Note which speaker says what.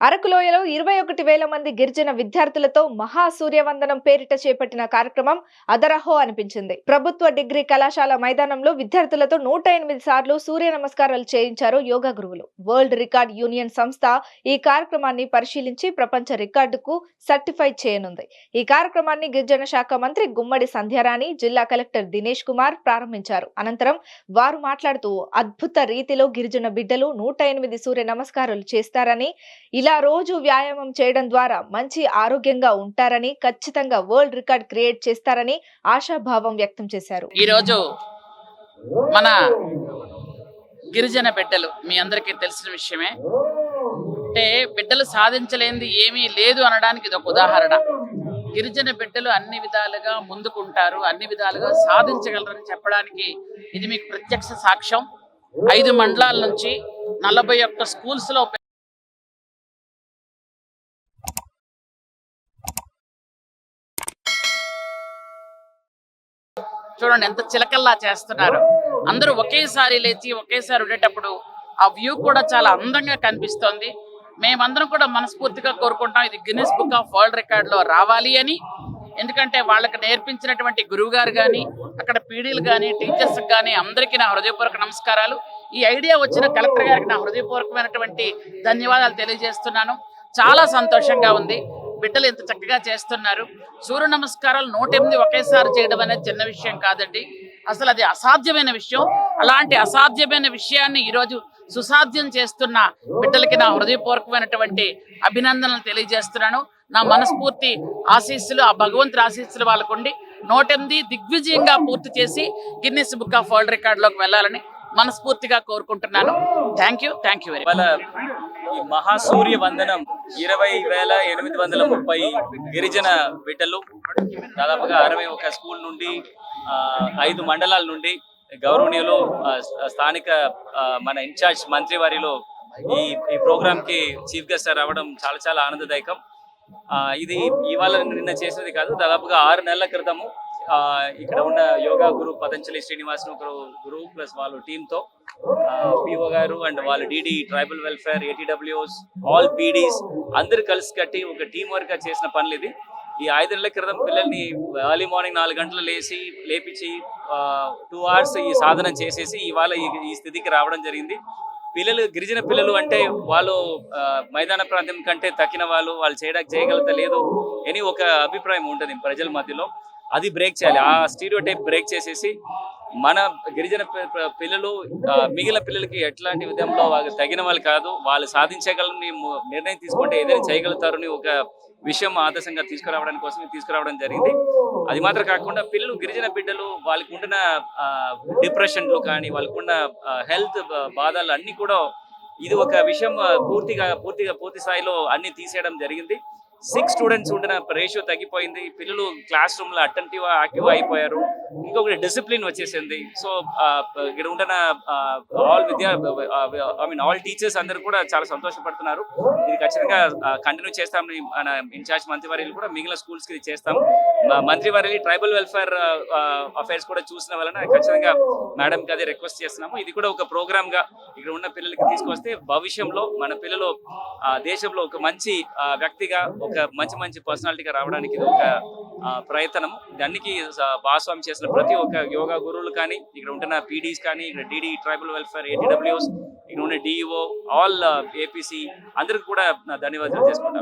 Speaker 1: అరకులోయలో ఇరవై ఒకటి వేల మంది గిరిజన విద్యార్థులతో మహాసూర్యవందనం పేరిట చేపట్టిన కార్యక్రమం అదరహో అనిపించింది. ప్రభుత్వ డిగ్రీ కళాశాల మైదానంలో విద్యార్థులతో నూట ఎనిమిది సార్లు సూర్య నమస్కారాలు చేయించారు యోగా గురువులు. వరల్డ్ రికార్డ్ యూనియన్ సంస్థ ఈ కార్యక్రమాన్ని పరిశీలించి ప్రపంచ రికార్డుకు సర్టిఫై చేయనుంది. ఈ కార్యక్రమాన్ని గిరిజన శాఖ మంత్రి గుమ్మడి సంధ్యారాణి జిల్లా కలెక్టర్ దినేష్ కుమార్ ప్రారంభించారు. అనంతరం వారు మాట్లాడుతూ అద్భుత రీతిలో గిరిజన బిడ్డలు నూట ఎనిమిది సూర్య నమస్కారాలు చేస్తారని ఇలా రోజు వ్యాయామం చేయడం ద్వారా మంచి ఆరోగ్యంగా ఉంటారని ఖచ్చితంగా వరల్డ్ రికార్డ్ క్రియేట్ చేస్తారని ఆశాభావం వ్యక్తం చేశారు.
Speaker 2: ఈరోజు మన గిరిజన బిడ్డలు మీ అందరికీ తెలిసిన విషయమే. అంటే బిడ్డలు సాధించలేనిది ఏమీ లేదు అనడానికి ఇది ఒక ఉదాహరణ. గిరిజన బిడ్డలు అన్ని విధాలుగా ముందుకుంటారు అన్ని విధాలుగా సాధించగలరని చెప్పడానికి ఇది మీకు ప్రత్యక్ష సాక్ష్యం. ఐదు మండలాల నుంచి నలభై ఒక్క స్కూల్స్లో చూడండి ఎంత చిలకల్లా చేస్తున్నారు. అందరూ ఒకేసారి లేచి ఒకేసారి ఉండేటప్పుడు ఆ వ్యూ కూడా చాలా అందంగా కనిపిస్తోంది. మేమందరం కూడా మనస్ఫూర్తిగా కోరుకుంటాం ఇది గిన్నెస్ బుక్ ఆఫ్ వరల్డ్ రికార్డ్లో రావాలి అని. ఎందుకంటే వాళ్ళకి నేర్పించినటువంటి గురువు గారు కానీ అక్కడ పీడీలు కానీ టీచర్స్ కానీ అందరికీ నా హృదయపూర్వక నమస్కారాలు. ఈ ఐడియా వచ్చిన కలెక్టర్ గారికి నా హృదయపూర్వకమైనటువంటి ధన్యవాదాలు తెలియజేస్తున్నాను. చాలా సంతోషంగా ఉంది. బిడ్డలు ఎంత చక్కగా చేస్తున్నారు. సూర్య నమస్కారాలు నూట ఎనిమిది ఒకేసారి చేయడం అనేది చిన్న విషయం కాదండి. అసలు అది అసాధ్యమైన విషయం. అలాంటి అసాధ్యమైన విషయాన్ని ఈరోజు సుసాధ్యం చేస్తున్న బిడ్డలకి నా హృదయపూర్వకమైనటువంటి అభినందనలు తెలియజేస్తున్నాను. నా మనస్ఫూర్తి ఆశీస్సులు ఆ భగవంతుడి ఆశీస్సులు వాళ్ళకుండి నూట ఎనిమిది దిగ్విజయంగా పూర్తి చేసి గిన్నెస్ బుక్ ఆఫ్ వరల్డ్ రికార్డులోకి వెళ్ళాలని మనస్ఫూర్తిగా కోరుకుంటున్నాను. Thank you thank you very
Speaker 3: ఈ మహాసూర్య వందనం ఇరవై వేల ఎనిమిది వందల ముప్పై గిరిజన బిడ్డలు దాదాపుగా అరవై ఒక స్కూల్ నుండి ఐదు మండలాల నుండి గౌరవనీయులు స్థానిక మన ఇన్ఛార్జ్ మంత్రి వారిలో ఈ ఈ ప్రోగ్రామ్కి చీఫ్ గెస్ట్ రావడం చాలా చాలా ఆనందదాయకం. ఇది ఇవాళ నిన్న చేసినది కాదు దాదాపుగా ఆరు నెలల క్రితము ఇక్కడ ఉన్న యోగా గురు పతంజలి శ్రీనివాసన్ ఒకరు గురువు ప్లస్ వాళ్ళ టీంతో పిఓ గారు అండ్ వాళ్ళ DD tribal welfare ATWs all PDs అందరు కలిసి కట్టి ఒక టీం వర్క్గా చేసిన పనులు ఇది. ఈ ఐదు నెలల క్రితం పిల్లల్ని ఎర్లీ మార్నింగ్ నాలుగు గంటలు లేచి లేపించి టూ అవర్స్ ఈ సాధన చేసేసి ఇవాళ ఈ స్థితికి రావడం జరిగింది. పిల్లలు గిరిజన పిల్లలు అంటే వాళ్ళు మైదాన ప్రాంతం కంటే తక్కిన వాళ్ళు వాళ్ళు చేయడానికి చేయగలుగుతలేదు అని ఒక అభిప్రాయం ఉంటుంది ప్రజల మధ్యలో. అది బ్రేక్ చేయాలి. ఆ స్టీరియో టైప్ బ్రేక్ చేసేసి మన గిరిజన పిల్లలు మిగిలిన పిల్లలకి ఎట్లాంటి విధంలో వాళ్ళు తగిన వాళ్ళు కాదు. వాళ్ళు సాధించగలని నిర్ణయం తీసుకుంటే ఏదైనా చేయగలుగుతారని ఒక విషయం ఆదర్శంగా తీసుకురావడానికి కోసం తీసుకురావడం జరిగింది. అది మాత్రం కాకుండా పిల్లలు గిరిజన బిడ్డలు వాళ్ళకు ఉండిన డిప్రెషన్లు కానీ వాళ్ళకున్న హెల్త్ బాధలు అన్ని కూడా ఇది ఒక విషయం పూర్తిగా పూర్తిగా పూర్తి స్థాయిలో అన్ని తీసేయడం జరిగింది. సిక్స్ స్టూడెంట్స్ ఉండిన రేషియో తగ్గిపోయింది. పిల్లలు క్లాస్ రూమ్లో అటెంటివ్ యాక్టివ్ అయిపోయారు. ఇంకొకటి డిసిప్లిన్ వచ్చేసింది. సో ఇక్కడ ఉంటున్న ఆల్ విద్యా ఐ మీన్ ఆల్ టీచర్స్ అందరూ కూడా చాలా సంతోషపడుతున్నారు. ఇది ఖచ్చితంగా కంటిన్యూ చేస్తామని మన ఇన్ఛార్జ్ మంత్రివర్యులు కూడా మిగిలిన స్కూల్స్కి ఇది చేస్తాం. మంత్రి మంత్రివర్యులు ట్రైబల్ వెల్ఫేర్ అఫైర్స్ కూడా చూసిన వలన ఖచ్చితంగా మేడం కి అదే రిక్వెస్ట్ చేస్తున్నాము. ఇది కూడా ఒక ప్రోగ్రామ్గా ఇక్కడ ఉన్న పిల్లలకి తీసుకొస్తే భవిష్యంలో మన పిల్లలు దేశంలో ఒక మంచి వ్యక్తిగా ఒక మంచి మంచి పర్సనాలిటీగా రావడానికి ఇది ఒక ఆ, ప్రయత్నం దానికి భాగస్వామి చేసిన ప్రతి ఒక్క యోగా గురువులు కానీ ఇక్కడ ఉంటున్న పీడీస్ కానీ ఇక్కడ డిడి ట్రైబల్ వెల్ఫేర్ ఏటీడబ్ల్యూస్ ఇక్కడ ఉన్న డిఈఓ ఆల్ ఏపీసీ అందరికి కూడా ధన్యవాదాలు చేసుకుంటాను